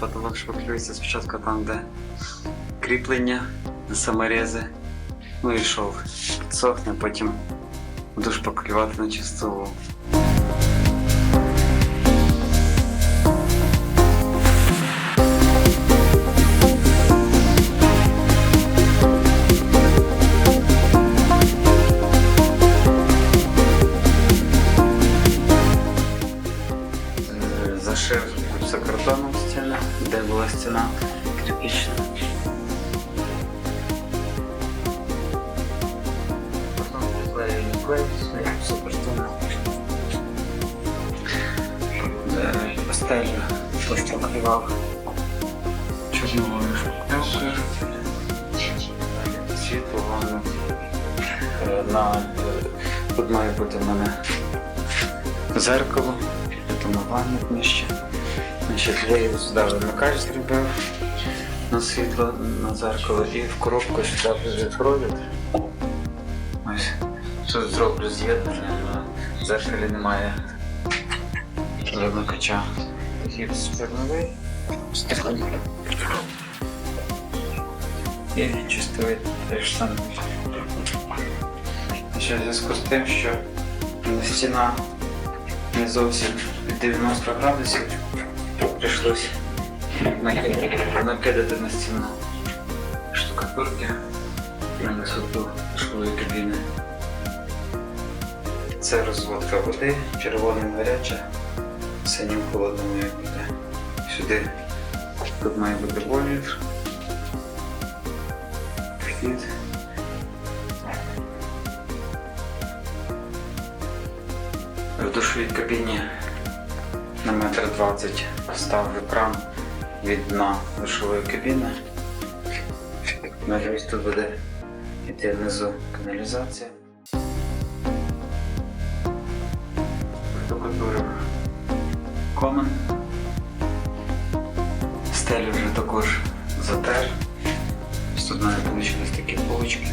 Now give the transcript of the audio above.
Потолок шпаклюється спочатку там, де кріплення саморези. Ну і шов. Підсохне, потім буду шпаклювати на чистову. Е, Зашив гіпсокартоном стіни, де була стіна кирпична. Потім приклею клей з гіпсокартону. Е, Постелю пошпаклював чорновою шпакльовкою. Світло. Е, На, е, тут має бути в мене зеркало, домовальник нижче. Значить, я його сюди вимикач зробив на світло, на зеркало і в коробку сюди провід. Ось. Тут зроблю з'єднання, в зеркалі немає вимикача. Гіпс чорновий. І чистовий теж саме. Ще в зв'язку з тим, що стіна не зовсім 90 градусів, прийшлось накидати, на стіну штукатурки на висоту школої кабіни. Це розводка води, червоним гаряча, синім холодним має бути. Сюди тут має бути бойлер. Вхід. В душовій кабіні на метр двадцять ставлю кран від дна душової кабіни. Далі ось тут буде йти внизу каналізація. Штукатурив комен. Стелю вже також затер. Тут в мене вийшли такі полочки.